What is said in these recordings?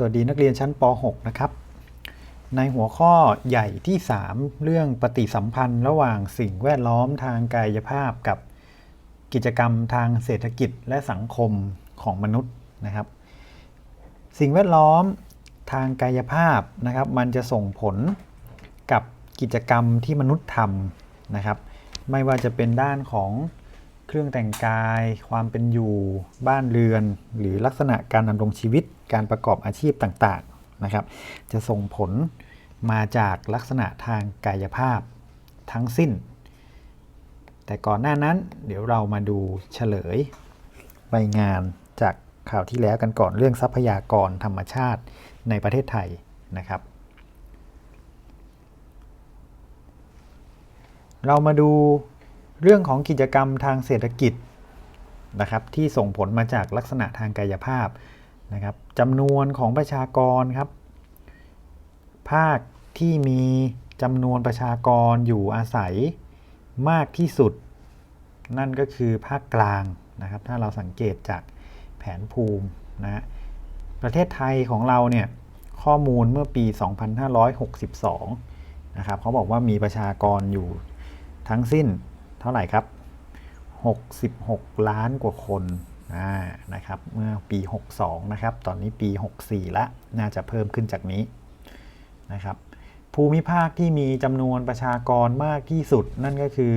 สวัสดีนักเรียนชั้นป .6 นะครับ ในหัวข้อใหญ่ที่ 3 เรื่องปฏิสัมพันธ์ระหว่างสิ่งแวดล้อมทางกายภาพกับกิจกรรมทางเศรษฐกิจและสังคมของมนุษย์นะครับ สิ่งแวดล้อมทางกายภาพนะครับ มันจะส่งผลกับกิจกรรมที่มนุษย์ทำนะครับ ไม่ว่าจะเป็นด้านของ เครื่องแต่งกาย ความเป็นอยู่ บ้านเรือน หรือลักษณะการดำรงชีวิต การประกอบอาชีพต่างๆนะครับ จะส่งผลมาจากลักษณะทางกายภาพทั้งสิ้น แต่ก่อนหน้านั้นเดี๋ยวเรามาดูเฉลยใบงานจากข่าวที่แล้วกันก่อนเรื่องทรัพยากรธรรมชาติในประเทศไทยนะครับ เรามาดู เรื่องของกิจกรรมทางเศรษฐกิจนะครับที่ส่งผลมาจากลักษณะทางกายภาพนะครับจำนวนของประชากรครับ ภาคที่มีจำนวนประชากรอยู่อาศัยมากที่สุด นั่นก็คือภาคกลางนะครับ ถ้าเราสังเกตจากแผนภูมินะประเทศไทยของเราเนี่ยข้อมูลเมื่อปี 2562นะครับเขาบอกว่ามีประชากรอยู่ทั้งสิ้น เท่าไหร่ครับ 66 ล้านกว่าคนนะครับเมื่อปี 62 นะครับ ตอนนี้ปี 64 ละ น่าจะเพิ่มขึ้นจากนี้นะครับ ภูมิภาคที่มีจำนวนประชากรมากที่สุดนั่นก็คือ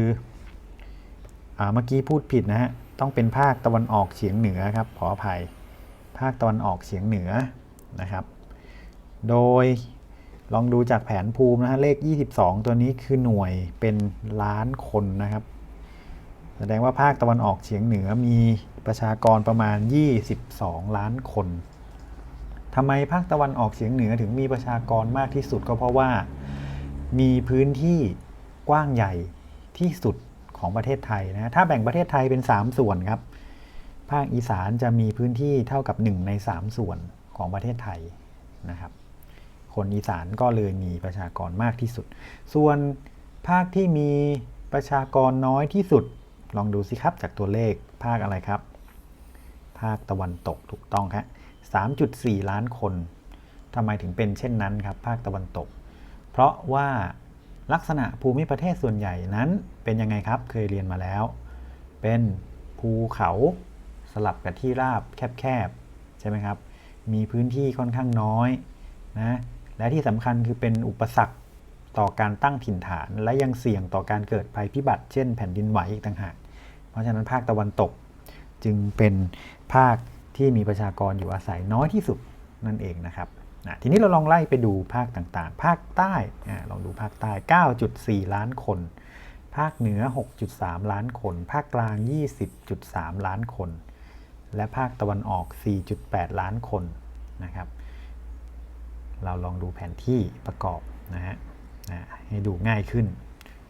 อเมื่อกี้พูดผิดนะฮะ ต้องเป็นภาคตะวันออกเฉียงเหนือครับ ขออภัย ภาคตะวันออกเฉียงเหนือนะครับ โดยลองดูจากแผนภูมินะฮะ เลข 22 ตัวนี้คือหน่วยเป็นล้านคนนะครับ แสดงว่าภาคตะวันออกเฉียงเหนือมีประชากรประมาณ 22 ล้านคนทำไมภาคตะวันออกเฉียงเหนือถึงมีประชากรมากที่สุดก็เพราะว่า มีพื้นที่กว้างใหญ่ที่สุดของประเทศไทยนะ ถ้าแบ่งประเทศไทยเป็น 3 ส่วนครับ ภาคอีสานจะมีพื้นที่เท่ากับ 1 ใน 3 ส่วนของประเทศไทยนะครับ คนอีสานก็เลยมีประชากรมากที่สุด ส่วนภาคที่มีประชากรน้อยที่สุด ลองดูสิครับจากตัวเลขภาคอะไรครับ ภาคตะวันตกถูกต้องครับ3.4 ล้านคนทำไมถึงเป็นเช่นนั้นครับ ภาคตะวันตก เพราะว่าลักษณะภูมิประเทศส่วนใหญ่นั้นเป็นยังไงครับเคยเรียนมาแล้ว เป็นภูเขาสลับกับที่ราบแคบๆใช่ไหมครับ มีพื้นที่ค่อนข้างน้อยนะและที่สำคัญคือเป็นอุปสรรคต่อการตั้งถิ่นฐาน และยังเสี่ยงต่อการเกิดภัยพิบัติ เช่นแผ่นดินไหวอีกต่างหาก เพราะฉะนั้นภาคตะวันตกจึงเป็นภาคที่มีประชากรอยู่อาศัยน้อยที่สุดนั่นเองนะครับนะทีนี้เราลองไล่ไปดูภาคต่างๆ ภาคใต้ลองดูภาคใต้ 9.4 ล้านคน ภาคเหนือ 6.3 ล้านคน ภาคกลาง 20.3 ล้านคน และภาคตะวันออก 4.8 ล้านคนนะครับ เราลองดูแผนที่ประกอบนะฮะให้ดูง่ายขึ้น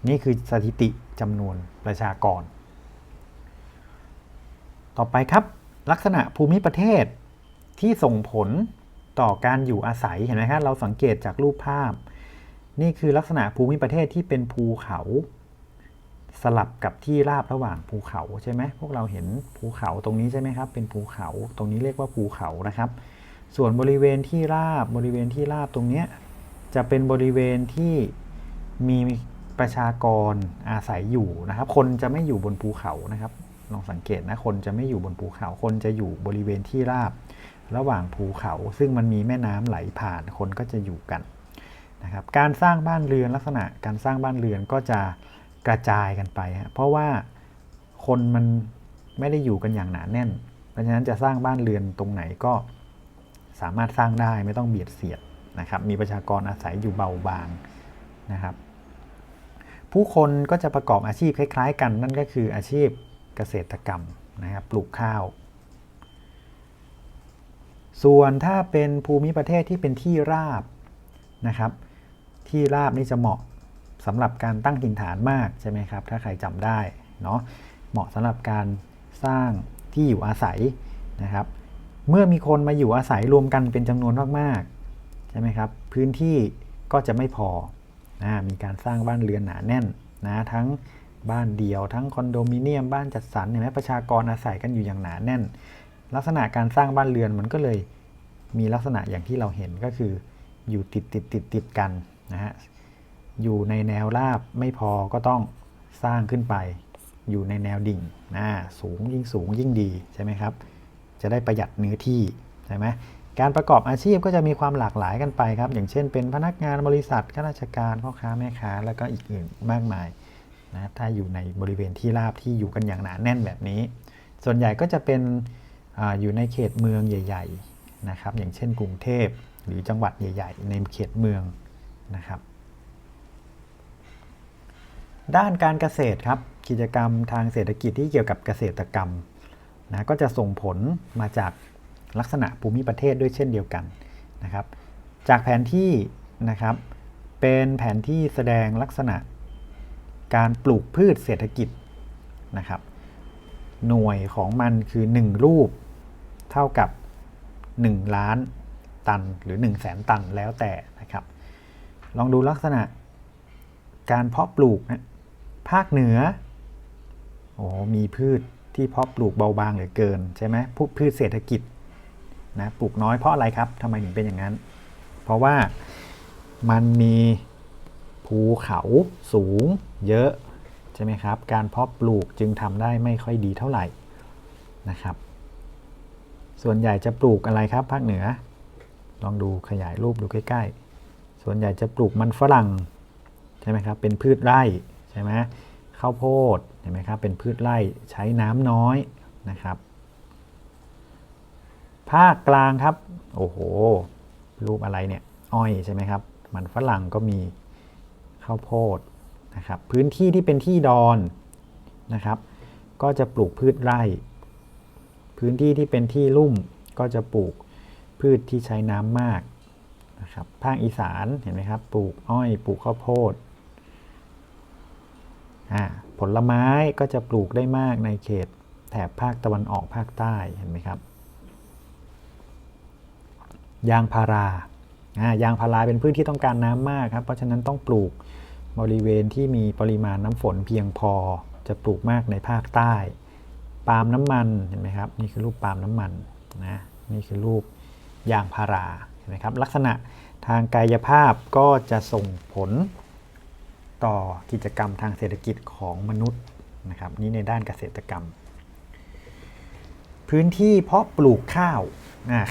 นี่คือสถิติจำนวนประชากร ต่อไปครับ ลักษณะภูมิประเทศที่ส่งผลต่อการอยู่อาศัยเห็นไหมครับเราสังเกตจากรูปภาพ นี่คือลักษณะภูมิประเทศที่เป็นภูเขา สลับกับที่ราบระหว่างภูเขาใช่ไหมพวกเราเห็นภูเขาตรงนี้ใช่ไหมครับ เป็นภูเขาตรงนี้เรียกว่าภูเขานะครับ ส่วนบริเวณที่ราบบริเวณที่ราบตรงนี้จะเป็นบริเวณที่มีประชากรอาศัยอยู่นะครับ คนจะไม่อยู่บนภูเขานะครับ ลองสังเกตนะคนจะไม่อยู่บนภูเขาคนจะอยู่บริเวณที่ราบ ระหว่างภูเขา ซึ่งมันมีแม่น้ำไหลผ่านคนก็จะอยู่กันนะครับการสร้างบ้านเรือนลักษณะการสร้างบ้านเรือนก็จะกระจายกันไปฮะเพราะว่าคนมันไม่ได้อยู่กันอย่างหนาแน่น เพราะฉะนั้นจะสร้างบ้านเรือนตรงไหนก็สามารถสร้างได้ไม่ต้องเบียดเสียดนะครับมีประชากรอาศัยอยู่เบาบางนะครับผู้คนก็จะประกอบอาชีพคล้าย ๆ กันนั่นก็คืออาชีพ เกษตรกรรมนะครับปลูกข้าว ส่วนถ้าเป็นภูมิประเทศที่เป็นที่ราบนะครับ ที่ราบนี่จะเหมาะสำหรับการตั้งถิ่นฐานมากใช่ไหมครับ ถ้าใครจำได้เนาะเหมาะสำหรับการสร้างที่อยู่อาศัยนะครับ เมื่อมีคนมาอยู่อาศัยรวมกันเป็นจำนวนมากๆใช่ไหมครับ พื้นที่ก็จะไม่พอนะมีการสร้างบ้านเรือนหนาแน่นนะทั้ง บ้านเดียวทั้งคอนโดมิเนียมบ้านจัดสรรเห็นไหมประชากรอาศัยกันอยู่อย่างหนาแน่น ลักษณะการสร้างบ้านเรือนมันก็เลยมีลักษณะอย่างที่เราเห็นก็คืออยู่ติดติดติดติดกันนะฮะอยู่ในแนวราบไม่พอก็ต้องสร้างขึ้นไป อยู่ในแนวดิ่งนะสูงยิ่งสูงยิ่งดีใช่ไหมครับ จะได้ประหยัดเนื้อที่ใช่ไหมการประกอบอาชีพก็จะมีความหลากหลายกันไปครับ อย่างเช่นเป็นพนักงานบริษัทข้าราชการพ่อค้าแม่ค้า แล้วก็อีกอื่นมากมาย นะถ้าอยู่ในบริเวณที่ราบที่อยู่กันอย่างหนาแน่นแบบนี้ ส่วนใหญ่ก็จะเป็นออยู่ในเขตเมืองใหญ่ ๆนะครับ อย่างเช่นกรุงเทพหรือจังหวัดใหญ่ ๆ ในเขตเมืองนะครับ ด้านการเกษตรครับกิจกรรมทางเศรษฐกิจที่เกี่ยวกับเกษตรกรรมนะก็จะส่งผลมาจากลักษณะภูมิประเทศด้วยเช่นเดียวกันนะครับ จากแผนที่นะครับเป็นแผนที่แสดงลักษณะ การปลูกพืชเศรษฐกิจนะครับ หน่วยของมันคือ 1 รูป เท่ากับ 1 ล้านตันหรือ 1 0 0 0 0แสนตันแล้วแต่นะครับ ลองดูลักษณะการเพาะปลูกนะภาคเหนือโอ้มีพืชที่เพาะปลูกเบาบางเหลือเกินใช่ไหมพวกพืชเศรษฐกิจนะปลูกน้อยเพราะอะไรครับทำไมถึงเป็นอย่างนั้น เพราะว่ามันมี ภูเขาสูงเยอะ ใช่ไหมครับ การเพาะปลูกจึงทำได้ไม่ค่อยดีเท่าไหร่นะครับ ส่วนใหญ่จะปลูกอะไรครับภาคเหนือ ลองดูขยายรูปดูใกล้ๆ ส่วนใหญ่จะปลูกมันฝรั่งใช่ไหมครับ เป็นพืชไร่ใช่ไหมข้าวโพดเห็นไหมครับ เป็นพืชไร่ใช้น้ำน้อยนะครับ ภาคกลางครับ โอ้โห รูปอะไรเนี่ย อ้อยใช่ไหมครับ มันฝรั่งก็มี ข้าวโพดนะครับพื้นที่ที่เป็นที่ดอนนะครับ ก็จะปลูกพืชไร่ พื้นที่ที่เป็นที่ลุ่มก็จะปลูกพืชที่ใช้น้ำมากนะครับภาคอีสานเห็นไหมครับปลูกอ้อยปลูกข้าวโพดอ่าผลไม้ก็จะปลูกได้มากในเขตแถบภาคตะวันออกภาคใต้เห็นไหมครับ ยางพารา ยางพาราเป็นพืชที่ต้องการน้ำมากครับ เพราะฉะนั้นต้องปลูกบริเวณที่มีปริมาณน้ำฝนเพียงพอจะปลูกมากในภาคใต้ ปาล์มน้ำมันเห็นไหมครับ นี่คือรูปปาล์มน้ำมันนะนี่คือรูปยางพาราเห็นไหมครับลักษณะทางกายภาพก็จะส่งผลต่อกิจกรรมทางเศรษฐกิจของมนุษย์นะครับนี่ในด้านเกษตรกรรม พื้นที่เพาะปลูกข้าว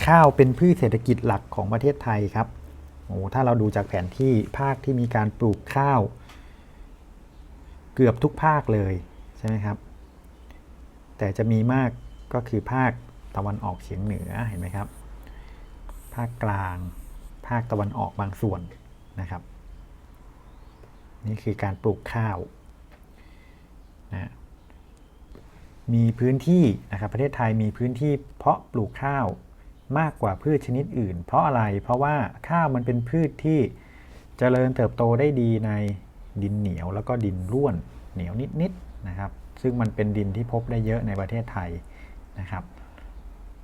ข้าวเป็นพืชเศรษฐกิจหลักของประเทศไทยครับโอ้ถ้าเราดูจากแผนที่ภาคที่มีการปลูกข้าว เกือบทุกภาคเลยใช่ไหมครับ แต่จะมีมากก็คือภาคตะวันออกเฉียงเหนือเห็นไหมครับ ภาคกลาง ภาคตะวันออกบางส่วนนะครับ นี่คือการปลูกข้าวนะมีพื้นที่นะครับประเทศไทยมีพื้นที่เพาะปลูกข้าว มากกว่าพืชชนิดอื่น เพราะอะไรเพราะว่าข้าวมันเป็นพืชที่เจริญเติบโตได้ดีในดินเหนียวแล้วก็ดินร่วนเหนียวนิดๆนะครับ ซึ่งมันเป็นดินที่พบได้เยอะในประเทศไทยนะครับ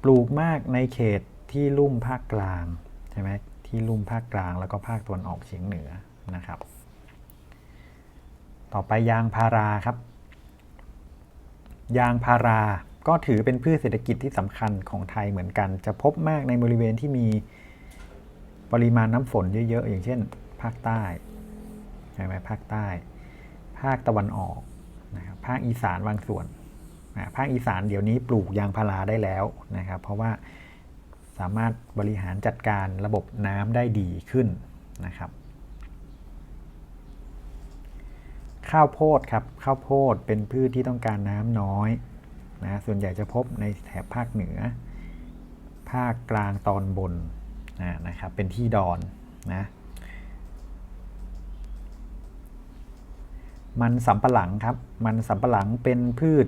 ปลูกมากในเขตที่ลุ่มภาคกลางใช่ไหมที่ลุ่มภาคกลางแล้วก็ภาคตะวันออกเฉียงเหนือนะครับ ต่อไปยางพาราครับ ยางพารา ก็ถือเป็นพืชเศรษฐกิจที่สำคัญของไทยเหมือนกัน จะพบมากในบริเวณที่มีปริมาณน้ำฝนเยอะๆ อย่างเช่น ภาคใต้ใช่ไหมภาคใต้ ภาคตะวันออกนะครับภาคอีสานบางส่วนนะภาคอีสานเดี๋ยวนี้ปลูกยางพาราได้แล้วนะครับ เพราะว่าสามารถบริหารจัดการระบบน้ำได้ดีขึ้นนะครับ ข้าวโพดครับข้าวโพดเป็นพืชที่ต้องการน้ำน้อย นะส่วนใหญ่จะพบในแถบภาคเหนือ ภาคกลางตอนบนนะนะครับเป็นที่ดอนนะมันสำปะหลังครับ มันสำปะหลังเป็นพืช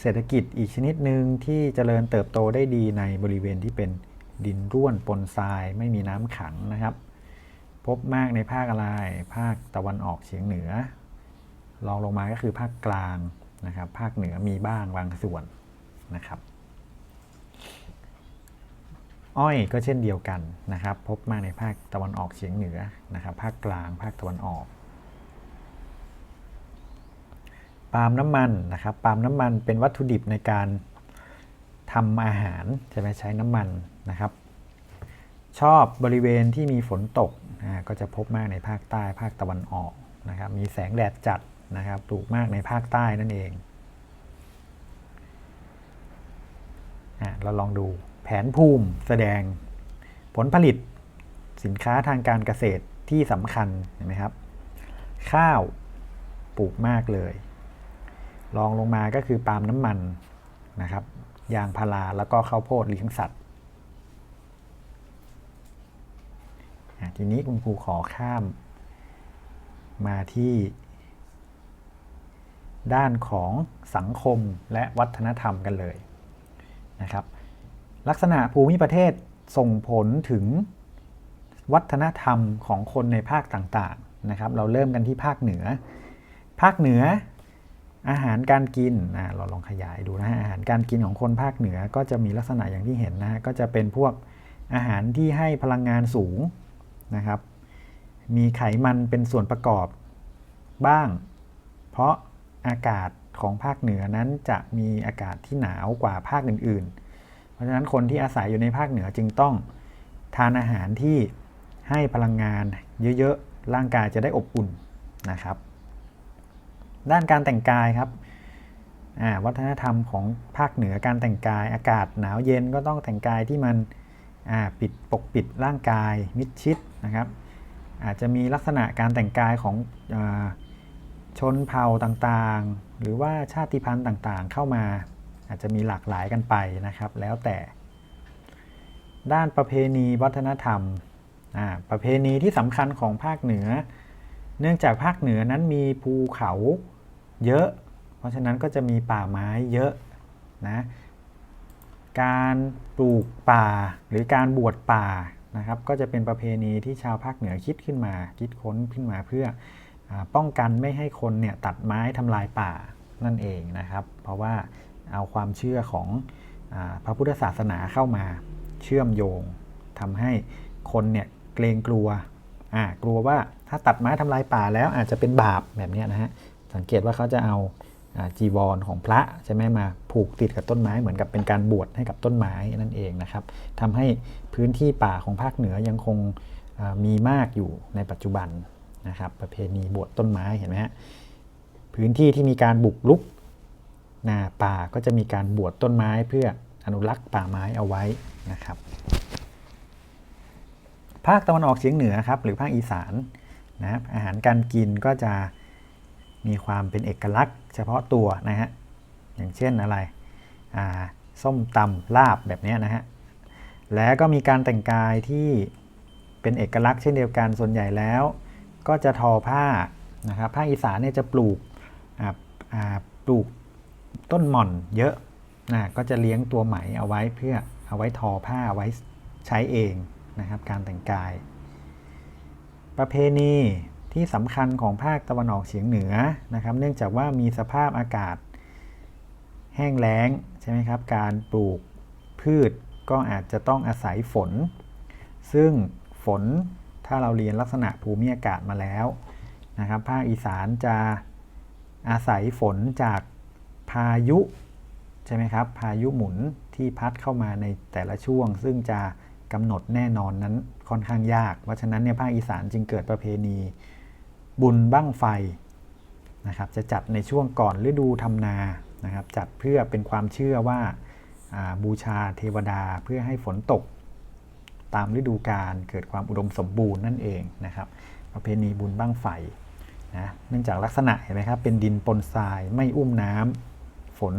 เศรษฐกิจอีกชนิดหนึ่งที่เจริญเติบโตได้ดีในบริเวณที่เป็นดินร่วนปนทรายไม่มีน้ำขังนะครับ พบมากในภาคอะไร ภาคตะวันออกเฉียงเหนือรองลงมาก็คือภาคกลาง นะครับภาคเหนือมีบ้างบางส่วนนะครับ อ้อยก็เช่นเดียวกันนะครับ พบมากในภาคตะวันออกเฉียงเหนือนะครับ ภาคกลางภาคตะวันออกปาล์มน้ำมันนะครับปาล์มน้ำมันเป็นวัตถุดิบในการทำอาหารใช่ไหมใช้น้ำมันนะครับ ชอบบริเวณที่มีฝนตกอ่าก็จะพบมากในภาคใต้ภาคตะวันออกนะครับ มีแสงแดดจัด นะครับปลูกมากในภาคใต้นั่นเองอเราลองดูแผนภูมิแสดงผลผลิตสินค้าทางการเกษตรที่สำคัญเห็นไหมครับ ข้าวปลูกมากเลยรองลงมาก็คือปาล์มน้ำมันนะครับ ยางพาราแล้วก็ข้าวโพดเลี้ยงสัตว์ทีนี้คุณครูขอข้ามมาที่ ด้านของสังคมและวัฒนธรรมกันเลยนะครับ ลักษณะภูมิประเทศส่งผลถึงวัฒนธรรมของคนในภาคต่างๆนะครับ เราเริ่มกันที่ภาคเหนือ ภาคเหนืออาหารการกินนะเราลองขยายดูนะฮะอาหารการกินของคนภาคเหนือก็จะมีลักษณะอย่างที่เห็นนะฮะก็จะเป็นพวกอาหารที่ให้พลังงานสูงนะครับ มีไขมันเป็นส่วนประกอบบ้าง เพราะ อากาศของภาคเหนือนั้นจะมีอากาศที่หนาวกว่าภาคอื่น ๆ เพราะฉะนั้นคนที่อาศัยอยู่ในภาคเหนือจึงต้องทานอาหารที่ให้พลังงานเยอะๆ ร่างกายจะได้อบอุ่นนะครับ ด้านการแต่งกายครับวัฒนธรรมของภาคเหนือการแต่งกาย อากาศหนาวเย็นก็ต้องแต่งกายที่มันปิดปกปิดร่างกายมิดชิดนะครับ อาจจะมีลักษณะการแต่งกายของอ ชนเผ่าต่างๆ หรือว่าชาติพันธุ์ต่างๆ เข้ามา อาจจะมีหลากหลายกันไปนะครับ แล้วแต่ด้านประเพณีวัฒนธรรมอ่าประเพณีที่สำคัญของภาคเหนือ เนื่องจากภาคเหนือนั้นมีภูเขาเยอะ เพราะฉะนั้นก็จะมีป่าไม้เยอะนะ การปลูกป่าหรือการบวชป่านะครับ ก็จะเป็นประเพณีที่ชาวภาคเหนือคิดขึ้นมา คิดค้นขึ้นมาเพื่อ ป้องกันไม่ให้คนเนี่ยตัดไม้ทำลายป่านั่นเองนะครับ เพราะว่าเอาความเชื่อของอพระพุทธศาสนาเข้ามาเชื่อมโยงทำให้คนเนี่ยเกรงกลัวกลัวว่าถ้าตัดไม้ทำลายป่าแล้วอาจจะเป็นบาปแบบนี้นะฮะสังเกตว่าเขาจะเอาอจีวรของพระใช่ไหมมาผูกติดกับต้นไม้เหมือนกับเป็นการบวชให้กับต้นไม้นั่นเองนะครับทำให้พื้นที่ป่าของภาคเหนือยังคงมีมากอยู่ในปัจจุบัน นะครับ ประเพณีบวชต้นไม้เห็นไหมฮะพื้นที่ที่มีการบุกรุกนาป่าก็จะมีการบวชต้นไม้เพื่ออนุรักษ์ป่าไม้เอาไว้นะครับ ภาคตะวันออกเฉียงเหนือครับหรือภาคอีสานนะครับอาหารการกินก็จะมีความเป็นเอกลักษณ์ เฉพาะตัวนะฮะอย่างเช่นอะไรอ่าส้มตำลาบแบบนี้นะฮะแล้วก็มีการแต่งกายที่เป็นเอกลักษณ์เช่นเดียวกันส่วนใหญ่แล้ว ก็จะทอผ้านะครับภาคอีสานเนี่ยจะปลูกปลูกต้นหม่อนเยอะนะก็จะเลี้ยงตัวไหมเอาไว้เพื่อเอาไว้ทอผ้าไว้ใช้เองนะครับ การแต่งกาย ประเพณีที่สำคัญของภาคตะวันออกเฉียงเหนือนะครับ เนื่องจากว่ามีสภาพอากาศแห้งแล้งใช่ไหมครับ การปลูกพืชก็อาจจะต้องอาศัยฝน ซึ่งฝน ถ้าเราเรียนลักษณะภูมิอากาศมาแล้วนะครับ ภาคอีสานจะอาศัยฝนจากพายุใช่ไหมครับ พายุหมุนที่พัดเข้ามาในแต่ละช่วง ซึ่งจะกำหนดแน่นอนนั้นค่อนข้างยาก เพราะฉะนั้นเนี่ยภาคอีสานจึงเกิดประเพณีบุญบั้งไฟนะครับจะจัดในช่วงก่อนฤดูทำนานะครับจัดเพื่อเป็นความเชื่อว่าบูชาเทวดาเพื่อให้ฝนตก ตามฤดูกาลเกิดความอุดมสมบูรณ์นั่นเองนะครับประเพณีบุญบั้งไฟนะเนื่องจากลักษณะเห็นไหมครับเป็นดินปนทรายไม่อุ้มน้ำฝน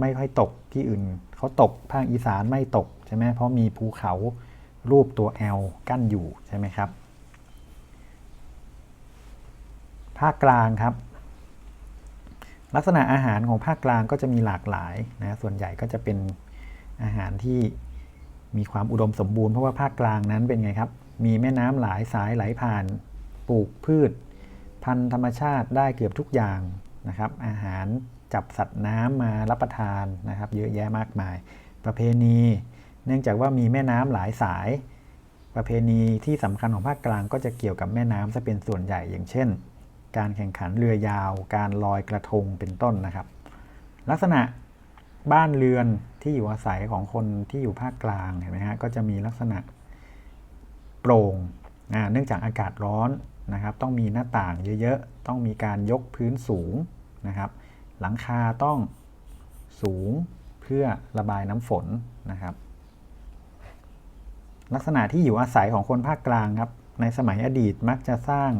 ไม่ค่อยตกที่อื่นเขาตกภาคอีสานไม่ตกใช่ไหมเพราะมีภูเขารูปตัว L กั้นอยู่ใช่ไหมครับภาคกลางครับ ลักษณะอาหารของภาคกลางก็จะมีหลากหลายนะส่วนใหญ่ก็จะเป็นอาหารที่ มีความอุดมสมบูรณ์เพราะว่าภาคกลางนั้นเป็นไงครับ มีแม่น้ำหลายสายไหลผ่าน ปลูกพืช พันธุ์ธรรมชาติได้เกือบทุกอย่างนะครับ อาหารจับสัตว์น้ำมารับประทานนะครับ เยอะแยะมากมาย ประเพณี เนื่องจากว่ามีแม่น้ำหลายสาย ประเพณีที่สำคัญของภาคกลางก็จะเกี่ยวกับแม่น้ำซะเป็นส่วนใหญ่อย่างเช่น การแข่งขันเรือยาว การลอยกระทงเป็นต้นนะครับ ลักษณะบ้านเรือน ที่อยู่อาศัยของคนที่อยู่ภาคกลางเห็นไหมฮะก็จะมีลักษณะโปร่งอ่าเนื่องจากอากาศร้อนนะครับ ต้องมีหน้าต่างเยอะๆ ต้องมีการยกพื้นสูงนะครับ หลังคาต้องสูงเพื่อระบายน้ำฝนนะครับ ลักษณะที่อยู่อาศัยของคนภาคกลางครับ ในสมัยอดีตมักจะสร้าง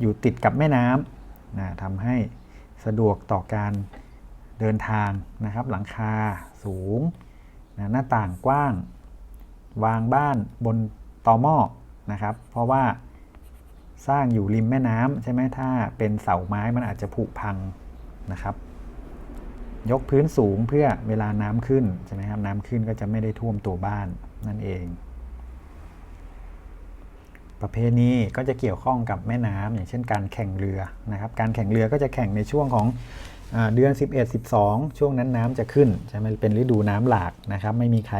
อยู่ติดกับแม่น้ำนะทำให้สะดวกต่อการ เดินทางนะครับ หลังคาสูงนะหน้าต่างกว้าง วางบ้านบนตอหม้อนะครับ เพราะว่าสร้างอยู่ริมแม่น้ำใช่ไหมถ้าเป็นเสาไม้มันอาจจะผุพังนะครับ ยกพื้นสูงเพื่อเวลาน้ำขึ้นใช่ไหมครับน้ำขึ้นก็จะไม่ได้ท่วมตัวบ้านนั่นเอง ประเพณีก็จะเกี่ยวข้องกับแม่น้ำอย่างเช่นการแข่งเรือนะครับ การแข่งเรือก็จะแข่งในช่วงของ เดือน 11 12 ช่วงนั้นน้ำจะขึ้นใช่ไหมเป็นฤดูน้ำหลากนะครับ ไม่มีใคร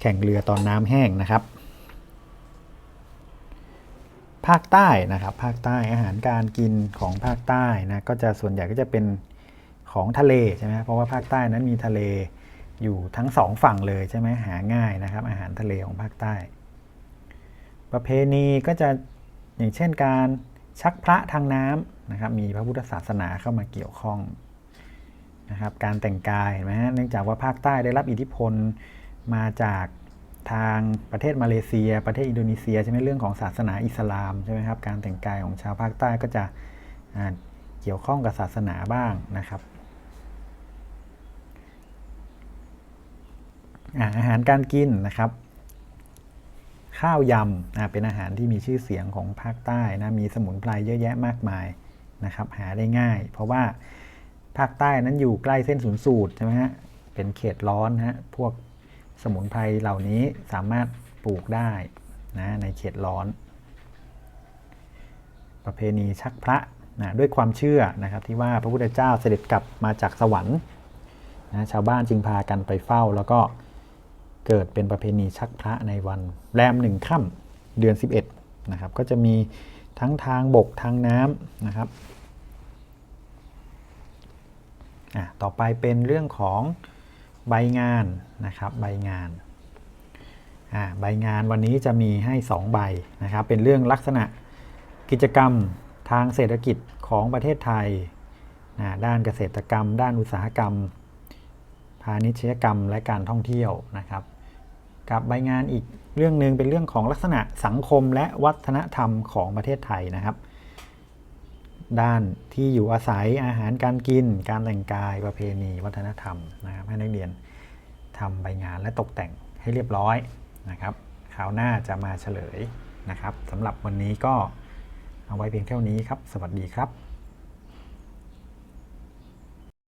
แข่งเรือตอนน้ำแห้งนะครับ ภาคใต้นะครับ ภาคใต้อาหารการกินของภาคใต้นะก็จะส่วนใหญ่ก็จะเป็นของทะเลใช่ไหมเพราะว่าภาคใต้นั้นมีทะเลอยู่ทั้งสองฝั่งเลยใช่ไหมหาง่ายนะครับ อาหารทะเลของภาคใต้ ประเพณีก็จะอย่างเช่นการชักพระทางน้ำนะครับ มีพระพุทธศาสนาเข้ามาเกี่ยวข้อง นะครับการแต่งกายเห็นไหมฮะเนื่องจากว่าภาคใต้ได้รับอิทธิพลมาจากทางประเทศมาเลเซีย ประเทศอินโดนีเซียใช่ไหมเรื่องของศาสนาอิสลามใช่ไหมครับการแต่งกายของชาวภาคใต้ก็จะเกี่ยวข้องกับศาสนาบ้างนะครับอาอาหารการกินนะครับ ข้าวยำเป็นอาหารที่มีชื่อเสียงของภาคใต้นะมีสมุนไพรเยอะแยะมากมายนะครับหาได้ง่าย เพราะว่า ภาคใต้นั้นอยู่ใกล้เส้นศูนย์สูตรใช่ไหมฮะ เป็นเขตร้อนฮะ พวกสมุนไพรเหล่านี้สามารถปลูกได้นะในเขตร้อน ประเพณีชักพระนะด้วยความเชื่อนะครับที่ว่าพระพุทธเจ้าเสด็จกลับมาจากสวรรค์นะชาวบ้านจึงพากันไปเฝ้า แล้วก็เกิดเป็นประเพณีชักพระในวันแรมหนึ่งค่ำเดือน 11นะครับก็จะมีทั้งทางบกทางน้ำนะครับ อะต่อไปเป็นเรื่องของใบงานนะครับใบงานอ่าใบงานวันนี้จะมีให้ 2 ใบนะครับเป็นเรื่องลักษณะกิจกรรมทางเศรษฐกิจของประเทศไทยนะด้านเกษตรกรรม ด้านอุตสาหกรรม พาณิชยกรรมและการท่องเที่ยวนะครับกับใบงานอีกเรื่องหนึ่งเป็นเรื่องของลักษณะสังคมและวัฒนธรรมของประเทศไทยนะครับ ด้านที่อยู่อาศัยอาหารการกิน การแต่งกายประเพณีวัฒนธรรมนะครับให้นักเรียนทำใบงานและตกแต่งให้เรียบร้อยนะครับคราวหน้าจะมาเฉลยนะครับสำหรับวันนี้ก็เอาไว้เพียงเท่านี้ครับ สวัสดีครับ